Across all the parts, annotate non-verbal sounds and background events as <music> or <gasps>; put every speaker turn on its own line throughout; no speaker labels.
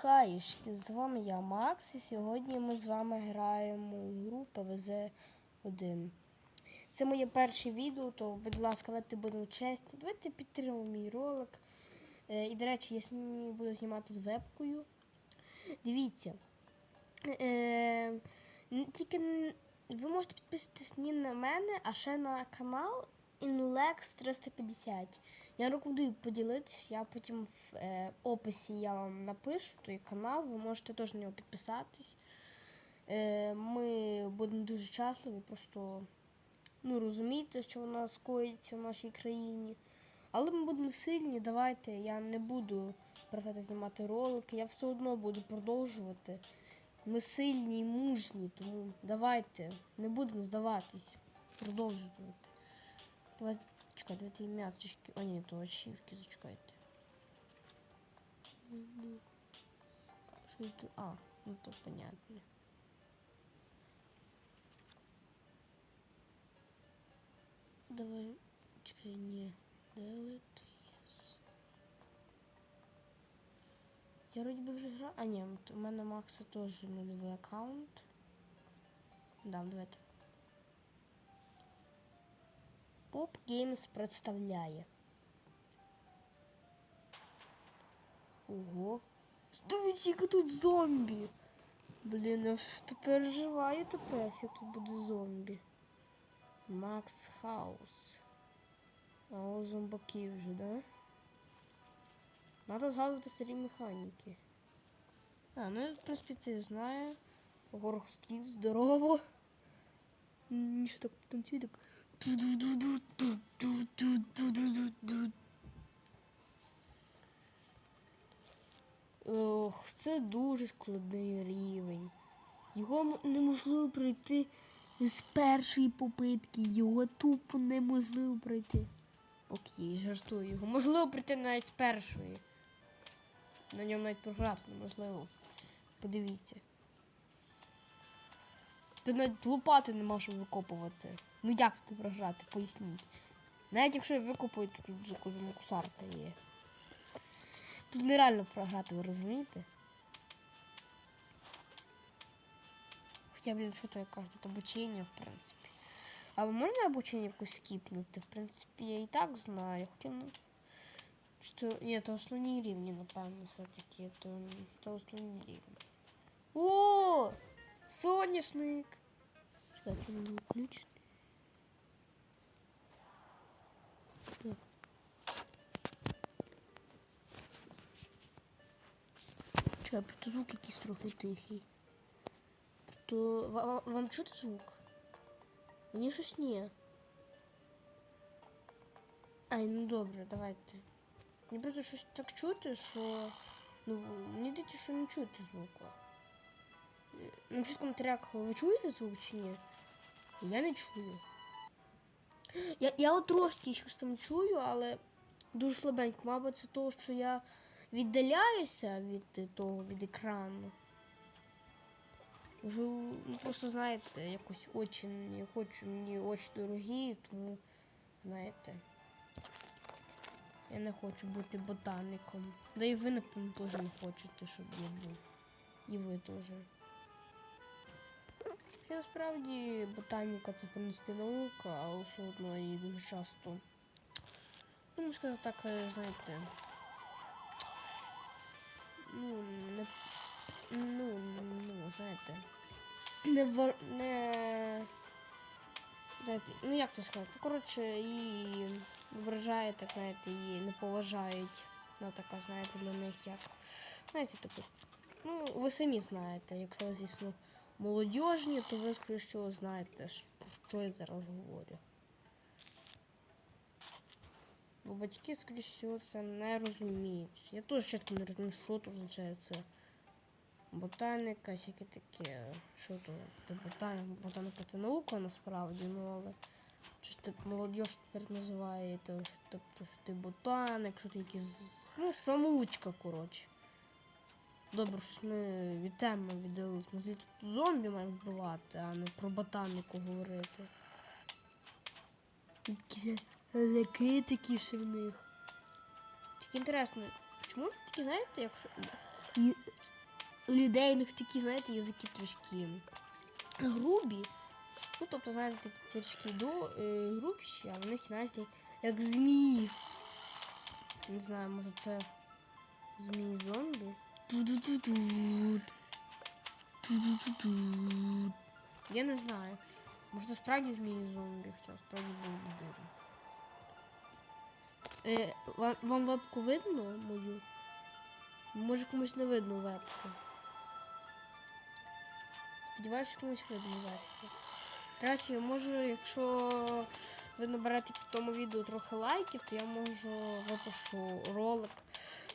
Хаєшки, з вами я Макс, і сьогодні ми з вами граємо у гру ПВЗ-1. Це моє перше відео, то, будь ласка, давайте будемо чесні. Давайте підтримуємо мій ролик. Е, і, до речі, я буду знімати з вебкою. Дивіться. Е, тільки ви можете підписатись не на мене, а ще на канал Inlex 350. Я рекомендую поділитись, я потім в е, описі я вам напишу той канал, ви можете теж на нього підписатись. Е, ми будемо дуже щасливі, просто ну, розумієте, що у нас коїться в нашій країні. Але ми будемо сильні, давайте. Я не буду перестати знімати ролики, я все одно буду продовжувати. Ми сильні і мужні, тому давайте, не будемо здаватись, продовжувати. Давайте, чекай, давайте м'яточки. О, ні, то ачівки, зачекайте. Мгм. Що це? А, ну то понятно. Давай, чекай, ні. Delete, yes. Я вроді би вже грав. А ні, от у мене Макса теж нульовий аккаунт. Да, давайте. Pop Games представляє. Ого. Дивіться, яка тут зомбі. Блін, я переживаю тепер, як тут буде зомбі. Макс Хаус. А о зомбаки вже, да? Надо згадувати старі механіки. А, ну я, в принципі, це знаю. Горох стріт, здорово. М, Що так танцює, так. Ох, це дуже складний рівень. Його неможливо пройти з першої попитки. Його тупо неможливо пройти. Окей, жартую його. Можливо прийти навіть з першої. На ньому навіть програти неможливо. Подивіться. Ти навіть лопати нема, щоб викопувати. Ну як це програти? Поясніть. Навіть якщо я викопаю, то тут вже кусарка є. Тут нереально програти, ви розумієте? Хоча, блін, що то я кажу, тут обучення, в принципі. А можна обучення якось скіпнути? В принципі, я і так знаю. Хоча, ну, що... Ні, то основні рівні, напевно, все-таки. То, то основні рівні. О! Соняшник! Так, мені включити. Чекай, просто звук якийсь трохи тихий. То ва- вам чути звук? Мені щось ні. Ай, ну добре, давайте. Мені просто щось так чути, що. Ну, мені здається, що не чути звуку. Е, Напишіть в коментарях, ви чуєте звук чи ні? Я не чую. Я, я от трошки щось там чую, але дуже слабенько. Мабуть, це того, що я віддаляюся від того, від екрану. Можу, ну, просто знаєте, якось очі не хочу, мені очі дорогі, тому, знаєте, я не хочу бути ботаником. Да і ви, напевно, теж не хочете, щоб я був. І ви теж. Хоча насправді ботаніка це, в принципі, наука, але все одно дуже часто. Ну, можна сказати так, е, знаєте. Ну, не. Ну, ну, знаєте. Не вар... не. Знаєте, ну як то сказати? Коротше, її ображає, так знаєте, її не поважають. Вона така, знаєте, для них як. Знаєте, типу. Ну, ви самі знаєте, якщо, звісно, молодіжні, то ви скоріше знаєте, про що я зараз говорю. Бо батьки, скоріше всього, це не розуміють. Я теж чітко не розумію, що тут означає це. Ботаніка, всяке таке. Що то? Ботаніка, ботаніка це наука насправді, ну але. Чи ти молодіж тепер називає, то, що, тобто, що ти ботаник, що ти якийсь. Ну, самоучка, коротше. Добре, щось ми від теми віддалися. Ми тут зомбі маємо вбивати, а не про ботаніку говорити. Такі такі ще в них. Тільки інтересно, чому такі, знаєте, якщо. І у людей у них такі, знаєте, язики трошки грубі. Ну, тобто, знаєте, трішки до е, грубші, а в них, знаєте, як змії. Не знаю, може це змії зомбі. Ту-ду-ду-тут. Ту-ду-ду-тут. Я не знаю. Може, справді змії зомбі, хоча справді було б дивно. Е, вам, вам вебку видно мою? Може комусь не видно вебку. Сподіваюся, що комусь видно вебку. Речі, я можу, якщо ви наберете під тому відео трохи лайків, то я можу випущу ролик,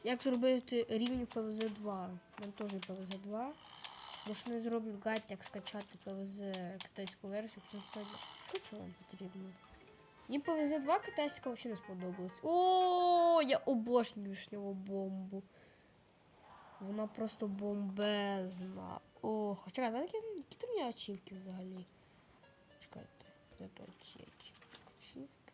як зробити рівень PVZ 2. Там теж PVZ 2. Бо ж не зроблю гайд, як скачати PVZ китайську версію. Що це вам потрібно? Мені PVZ 2 китайська взагалі не сподобалась. О, я обожнюю вишневу бомбу. Вона просто бомбезна. Ох, чекай, а які, які там є ачівки взагалі? Чекайте, де то ці ачівки? Ачівки.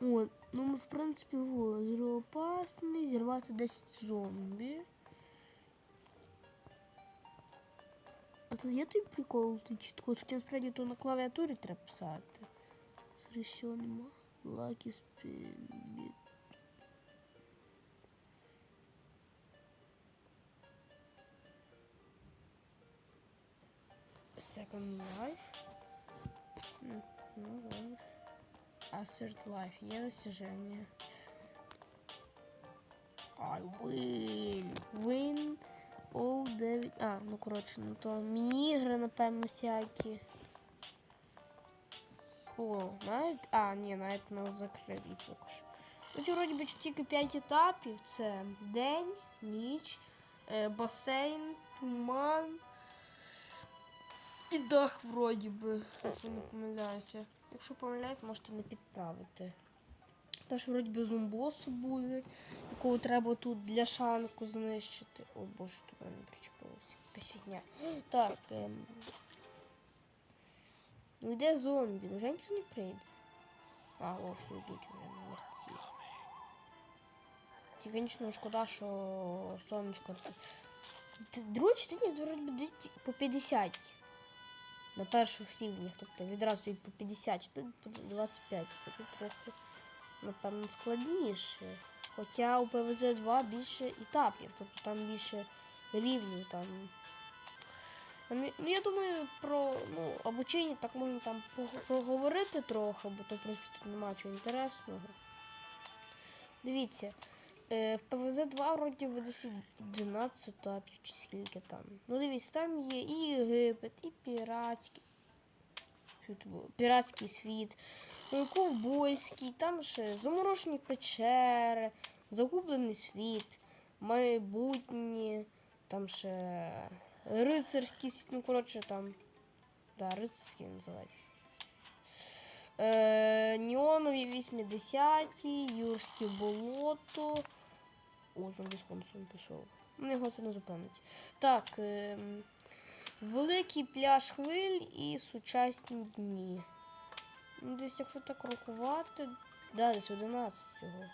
О, ну ми в принципі зіроопасний, зірвати 10 зомбі. А тут є той прикол, ти чітко, що насправді то на клавіатурі треба писати. Срещу нема. Lucky Spirit. Second Life. М, Ну, ладно. Assert Life. Є достиження. I win. Win. All 9. А, ну коротше, ну то міні-ігри, напевно, всякі. О, навіть. А, ні, навіть нас закрили поки що. Тут вроді би тільки 5 етапів. Це день, ніч, е, басейн, туман. І дах вроді би, якщо не помиляюся. Якщо помиляюсь, можете не підправити. Теж вроді би зомбосу буде, якого треба тут для шанку знищити. О боже, тут мене причепилося. Якась фігня. <gasps> Так. Ем... Ну йде зомбі, вже ніхто не прийде. А, ось йдуть вже мерці. Тільки звісно, шкода, що сонечко. Друге читання дають по 50 на перших рівнях, тобто відразу дають по 50, тут по 25, тобто тут трохи, напевно, складніше. Хоча у ПВЗ 2 більше етапів, тобто там більше рівнів там. Ну, я думаю, про ну, обучення так можна там поговорити трохи, бо то в принципі тут немає чого інтересного. Дивіться, е, в ПВЗ 2 вроді би десь 12 етапів чи скільки там. Ну дивіться, там є і Єгипет, і піратський. Піратський світ, ковбойський, там ще заморожені печери, загублений світ, майбутнє, там ще рицарський світ, ну коротше там. Да, рицарський називається. Е, Неонові 80-ті, Юрське болото. О, зомбі з пішов. Ну, його це не зупинить. Так. Е, великий пляж хвиль і сучасні дні. Ну, десь, якщо так рахувати, да, десь 11-го.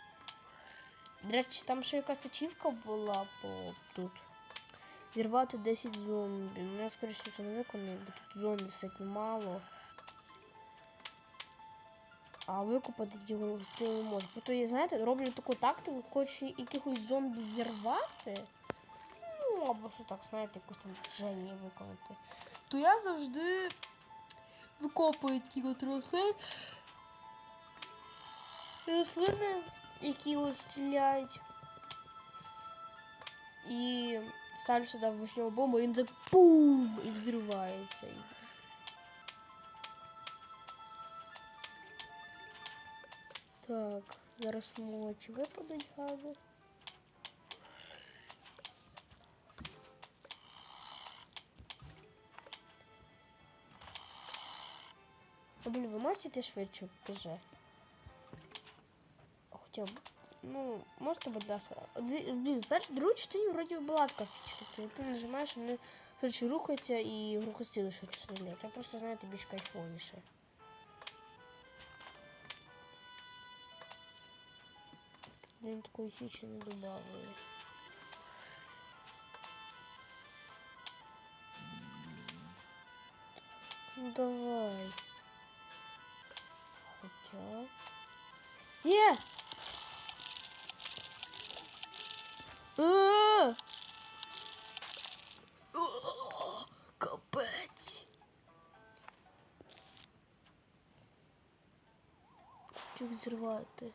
До речі, там ще якась ачівка була по тут. Зірвати 10 зомбі. Ну, я скоріше це не виконую, бо тут зомбі сить мало. А викупати його стріли не можу. Просто я, знаєте, роблю таку тактику, хочу якихось зомбі зірвати. Ну, або що так, знаєте, якусь там движення виконати. То я завжди викопую ті от рослини. Рослини, які стріляють. І ставлю сюди вишневу бомбу, і він так пум! І взривається. Так, зараз мочі випадуть гади. А блин ви можете йти швидше вже? Хоча б. Ну, можете, будь ласка. Блін, перше, другу частину вроді була така фічка. Ти тобто, ти нажимаєш, вони швидше рухаються і рухостіли швидше стріляють. Я просто знаю, тобі більш кайфовіше. Блін, такої фічі не додавали. Ну, давай. Є! А! О, Капець. Взірвати.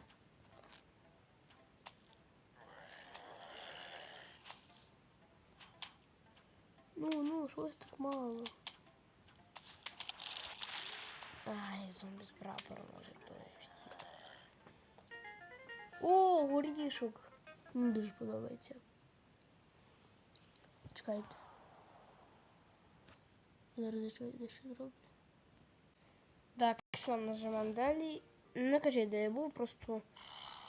Ну, ну, щось так мало. Ай, зомбі з прапором може повести. О, горішок. Мені дуже подобається. Чекайте. Зараз дещо зроблю. Так, все, нажимаємо далі. Не кажи, де я був, просто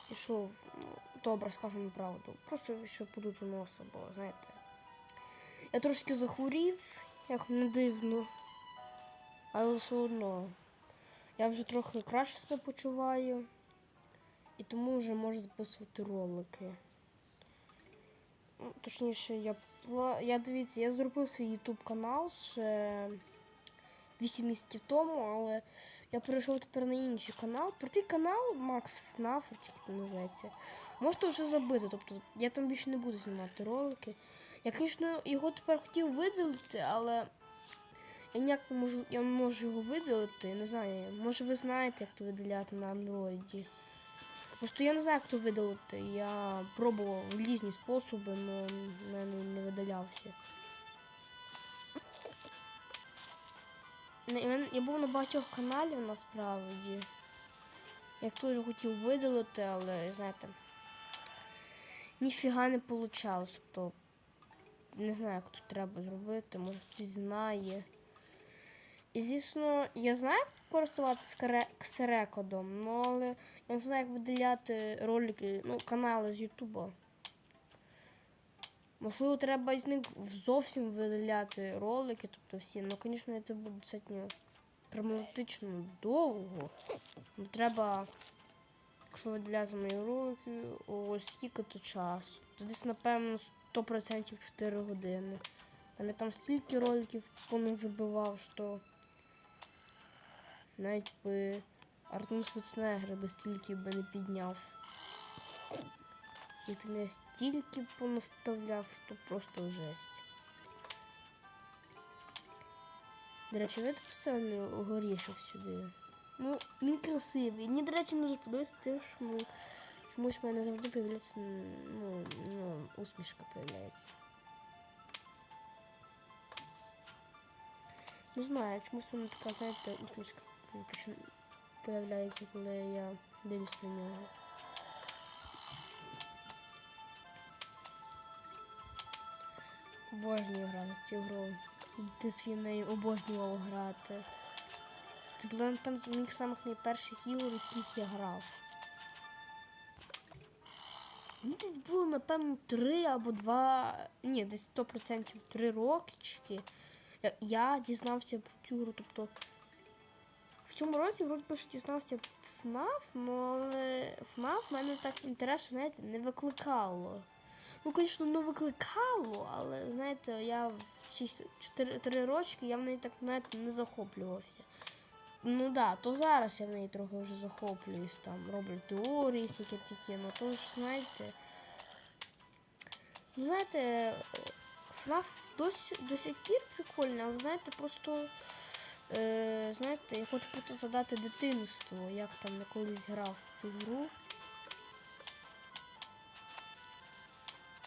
пішов, ну, добре, скажемо правду. Просто щоб подути носа, бо, знаєте. Я трошки захворів, як не дивно. Але все одно. Я вже трохи краще себе почуваю. І тому вже можу записувати ролики. Ну, Точніше, я я дивіться, я зробив свій YouTube канал ще 8 місяців тому, але я перейшов тепер на інший канал. Про той канал Макс як він називається. Можете вже забити. Тобто я там більше не буду знімати ролики. Я, звісно, його тепер хотів видалити, але я ніяк можу, я можу його видалити. Не знаю. Може ви знаєте, як то видаляти на андроїді. Просто я не знаю, як то видалити. Я пробував різні способи, але в мене не видалявся. Я був на багатьох каналів насправді. Я теж хотів видалити, але знаєте, ніфіга не вийшло. Тобто, не знаю, як тут треба зробити, може хтось знає. І звісно, я знаю, як користуватися ксерекодом, ну, але я не знаю, як видаляти ролики, ну, канали з Ютуба. Можливо, треба із них зовсім видаляти ролики, тобто всі. Ну, звісно, це буде достатньо проблематично довго. Треба, якщо видаляти мої ролики, ось скільки то часу. То десь, напевно, 100% 4 години. Там я там стільки роликів поназабивав, що навіть би Артур Шварценеггер би стільки би не підняв. І там я стільки понаставляв, що просто жесть. До речі, ви поставили горішок сюди. Ну, він красивий. Мені, до речі, дуже подобається тим, що ну, чомусь в мене завжди появляється ну, ну, усмішка появляється. Не знаю, чомусь в мене така, знаєте, усмішка появляється, коли я дивлюсь на нього. Обожнюю грати в цю гру. Ти свій нею обожнював грати. Це була, напевно, з моїх самих найперших ігор, яких я грав. Мені десь було, напевно, три або два. Ні, десь 100% три рокчики. Я- Я дізнався про цю гру. Тобто в цьому році вроді що дізнався FNAF, ну, але в мене так інтересу, знаєте, не викликало. Ну, звісно, не викликало, але знаєте, я в 4 рочки я в неї так навіть не захоплювався. Ну да, то зараз я в неї трохи вже захоплююсь, там роблю теорії, всякі такі, ну то ж знаєте. Ну, знаєте, досі, до сих пір прикольний, але знаєте, просто. Е, знаєте, я хочу просто згадати дитинство, як там я колись грав цю гру.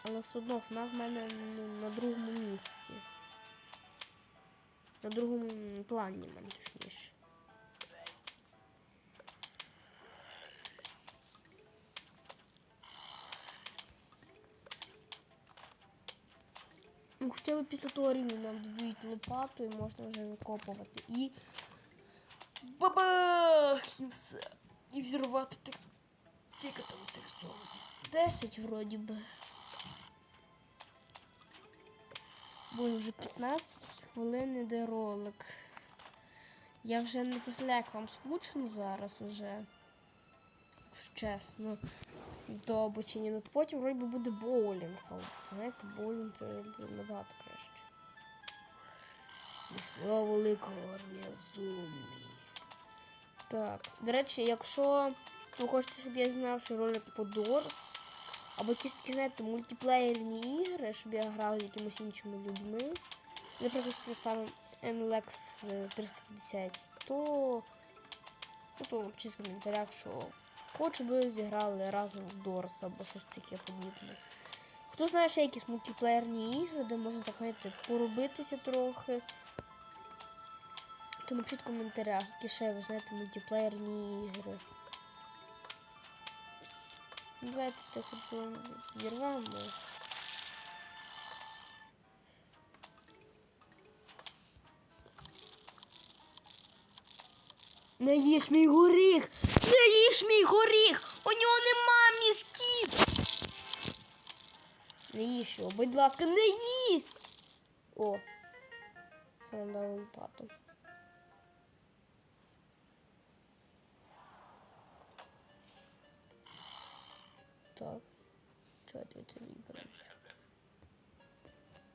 Але одно вона в мене ну, на другому місці. На другому плані мене точніше. Ну, хоча б після того рівня нам додають лопату і можна вже викопувати. І бабах! І все. І взірвати тих. Тільки там тих зомбі. Десять вроді би. Боже, вже 15 хвилин іде ролик. Я вже не після як вам скучно зараз вже. Чесно. Здобучені. Ну потім вроді буде боулінг. Знаєте, боулінг це буде набагато краще. Пішла велика армія зомбі. Так, до речі, якщо ви хочете, щоб я знав, що ролик по Дорс, або якісь такі, знаєте, мультиплеєрні ігри, щоб я грав з якимось іншими людьми, наприклад, з тим самим NLEX 350, то, ну, то напишіть в коментарях, що хочу, щоб ви зіграли разом в Дорс або щось таке подібне. Хто знає ще якісь мультиплеєрні ігри, де можна так, знаєте, поробитися трохи, то напишіть в коментарях, які ще ви знаєте мультиплеєрні ігри. Давайте тихо зомбі зірвемо. Не їж мій горіх! Не їж мій горіх! У нього нема мізків! Не їж його, будь ласка, не їсть! О! Нам дало лопату. Так. Чого я це?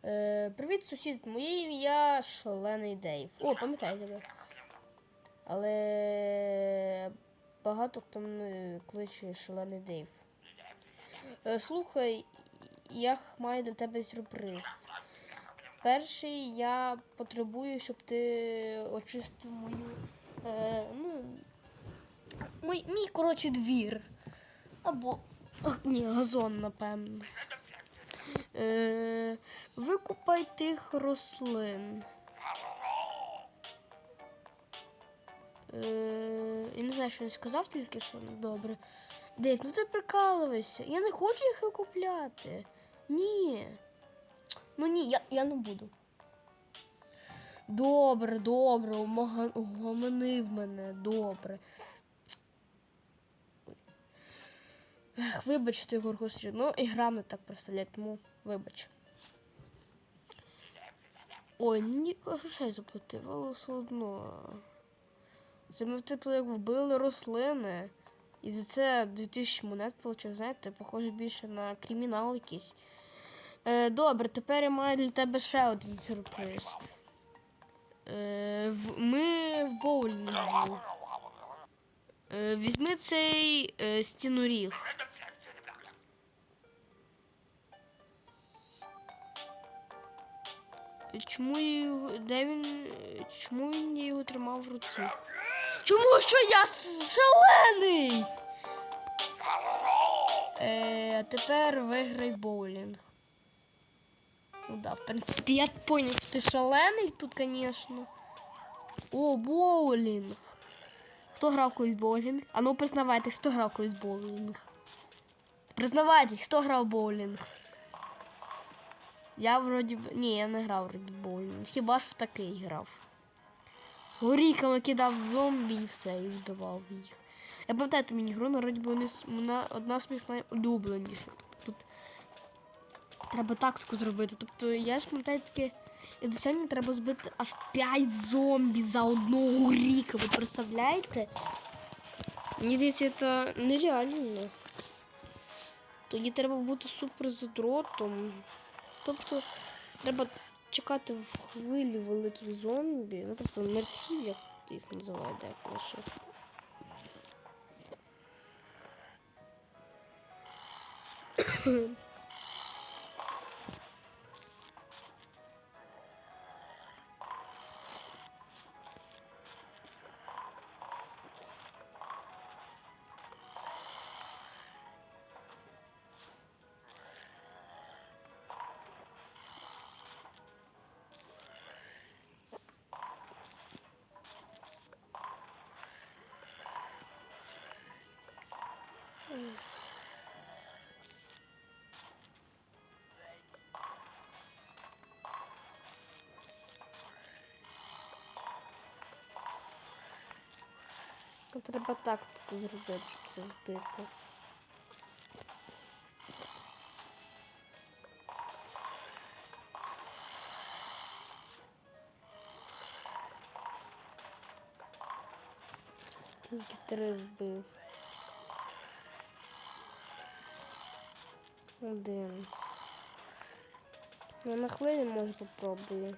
Е, привіт, сусід. Моє ім'я Шалений Дейв. О, пам'ятаю тебе. Але багато хто мене кличе Шалений Дейв. Е, слухай, я маю для тебе сюрприз. Перший я потребую, щоб ти очистив мою. Е, ну, мій, мій коротше, двір. Або. Ні, газон, напевно. Е, викупай тих рослин. Е, я не знаю, що він сказав тільки що. Ну, добре. Дейв, ну ти прикалуєшся. Я не хочу їх викупляти. Ні. Ну ні, я, я не буду. Добре, добре, угомонив мене, добре. Ех, вибачте, Горгострі, ну і гра не так представляє, тому вибач. Ой, ні, грошей заплатив, але все одно. Це ми типу як вбили рослини. І за це 2000 монет получив, знаєте, похоже більше на кримінал якийсь. Е, добре, тепер я маю для тебе ще один сюрприз. Е, в, ми в боулінгу. Е, візьми цей е, стіноріг. Чому його. Де він. Чому він його тримав в руці? Чому що я шалений? Е, а тепер виграй боулінг. Ну да, в принципі, я поняв, що ти шалений тут, звісно. О, боулінг. Хто грав колись боулінг? А ну признавайтесь, хто грав колись боулінг. Признавайтесь, хто грав боулінг. Я вроді б. Ні, я не грав вроді боулінг. Хіба ж в такий грав. Горіхами кидав зомбі і все, і збивав їх. Я пам'ятаю ту міні-гру, на вроді би вона одна з моїх найулюбленіших. Тут треба тактику зробити. Тобто я ж пам'ятаю таке, і до сьогодні треба збити аж 5 зомбі за одного горіха. Ви представляєте? Мені здається, це нереально. Тоді треба бути супер задротом. Тобто треба чекати в хвилі великих зомбі, ну тобто мерців, як їх називають деколи ще. То треба тактику зробити, щоб це збити. Тільки три збив. Один. Ну, на хвилі може попробую.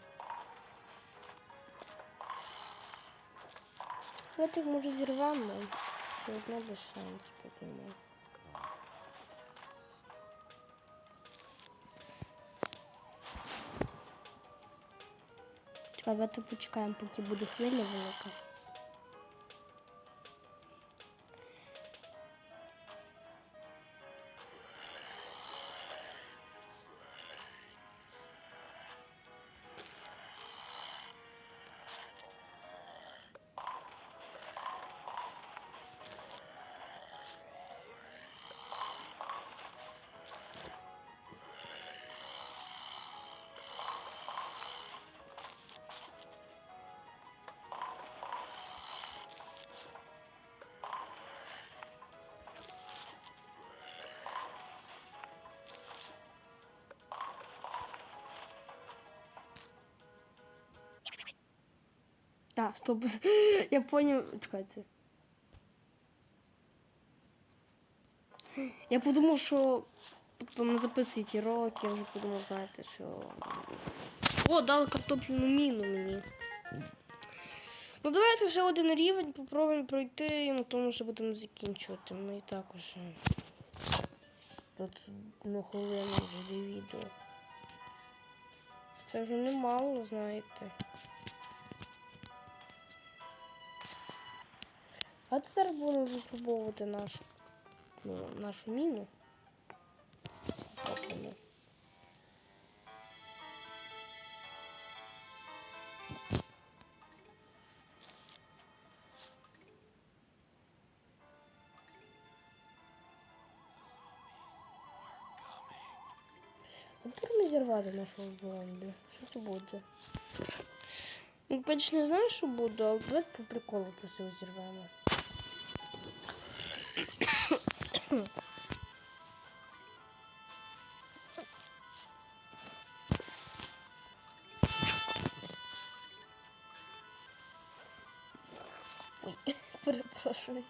Давайте їх може зірвемо. Все одно без шансів, подумаю. Чекай, давайте почекаємо, поки буде хвиля велика. А, стоп. <laughs> Я понял. Чекайте. Я подумав, що там не записують рок, я вже подумав, знаєте, що. О, дали картопляну міну мені. Ну давайте вже один рівень, попробуємо пройти і на тому вже будемо закінчувати. Ми і так уже. Ну, хвилину вже до відео. Це вже немало, знаєте. А зараз будемо випробовувати нашу, ну, нашу міну. Зірвати нашого зомбі. Що це буде? Ну, бач, не знаю, що буде, але давайте по приколу просто його зірвемо. Ой, <laughs> перепрошую.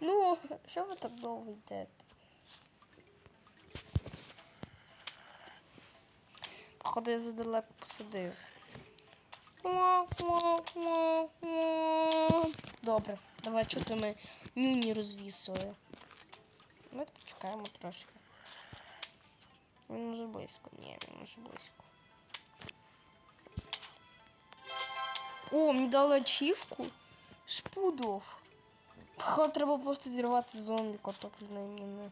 Ну, що ви так довго йдете? Походу я задалеко посадив. Добре, давай чути ми нюні розвісили. Ми почекаємо трошки. Він уже близько. Ні, він уже близько. О, мені дали ачівку. Шпудов. Походу треба просто зірвати зомбі картопляної міни.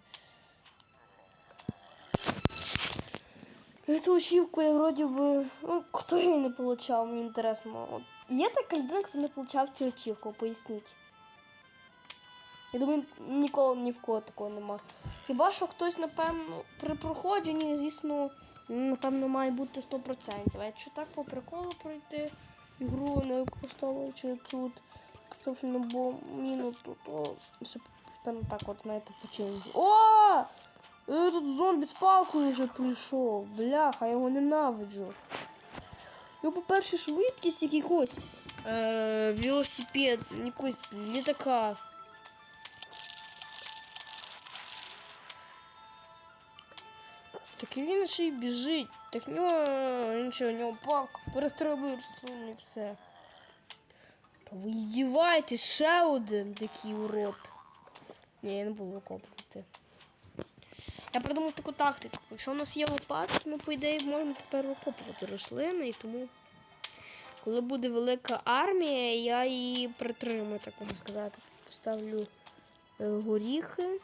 Эту ачівку я вроді би. Ну, хто її не получав, мені інтересно. От Є така людина, хто не получав цю ачівку, поясніть. Я думаю, ніколи ні в кого такого нема. Хіба що хтось, напевно, при проходженні, звісно, напевно, має бути 100%. А якщо так по приколу пройти ігру, не використовуючи тут картофельну бомбіну, то, то все, напевно, так от, знаєте, починити. О! Е, тут зомбі з палкою вже прийшов. Бляха, я його ненавиджу. Ну, по-перше, швидкість якихось е, велосипед, якогось літака. Так і він ще й біжить. Так нього нічого, у нього палка, перестрибує і все. Та ви здіваєтесь, ще один такий урод. Ні, я не буду викопувати. Я придумав таку тактику. Якщо у нас є лопатки, ми, по ідеї, можемо тепер викопувати рослини, і тому, коли буде велика армія, я її притримую, так можна сказати. Поставлю е, горіхи.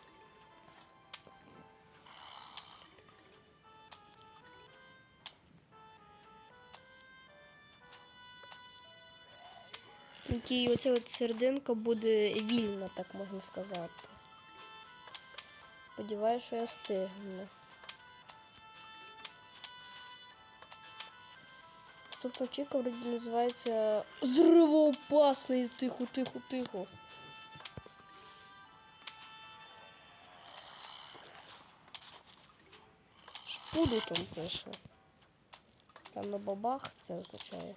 Який оця от серединка буде вільна, так можна сказати. Сподіваюся, що я стигну. Наступна чіка вроді називається Зривоопасний. Тихо, тихо, тихо. Шпуду там пише. Певно, бабах це означає.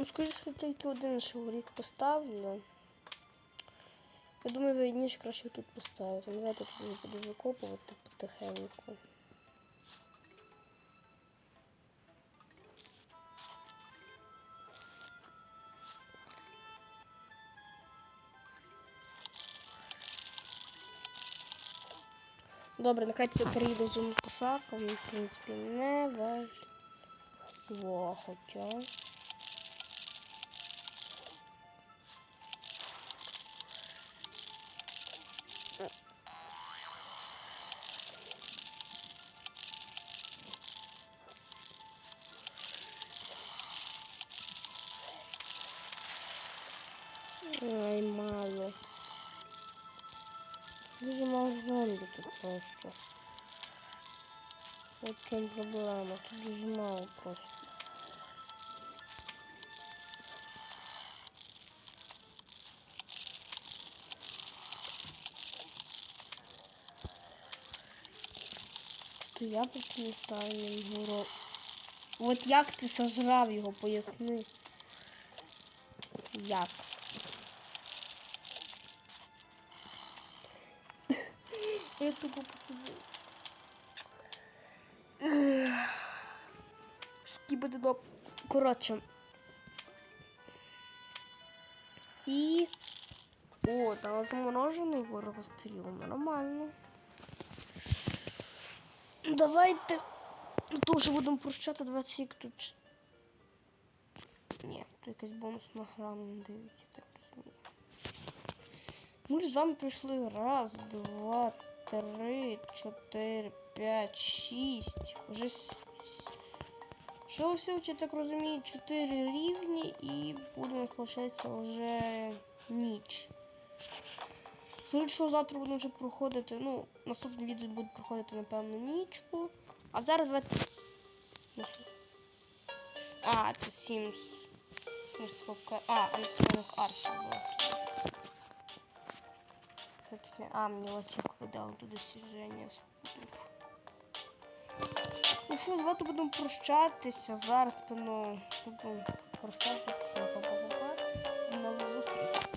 Ну, скоріше тільки один шаурік поставлю. Я думаю, вийніше краще тут поставити. Давайте тут вже буду викопувати потихеньку. Добре, нехай перейду з посадком. В принципі, не важливо, хоча. Зомбі тут просто. От чому проблема. Тут дуже мало просто. Що я поки не ставлю його. От як ти сожрав його, поясни. Як? Я тупо посидів. Скібати до... Коротше. І... О, там заморожений ворогостріл. Нормально. Давайте... Тоже будемо прощати 20 як тут. Ні, тут якась бонусна гра не дають, я так розумію. Ми ж з вами пройшли раз, два, три, чотири, п'ять, шість. С- що все, я так розумію, чотири рівні і будемо, виходить, вже ніч. Що завтра будемо вже проходити. Ну, наступне відео буде проходити, напевно, нічку. А зараз давайте. А, це Sims. А, Electronic Arts було. А, мені лачок видали туди. Ну що, давайте будемо прощатися. Зараз, ну, будемо прощатися. Па-па-па-па. До нових зустрічей.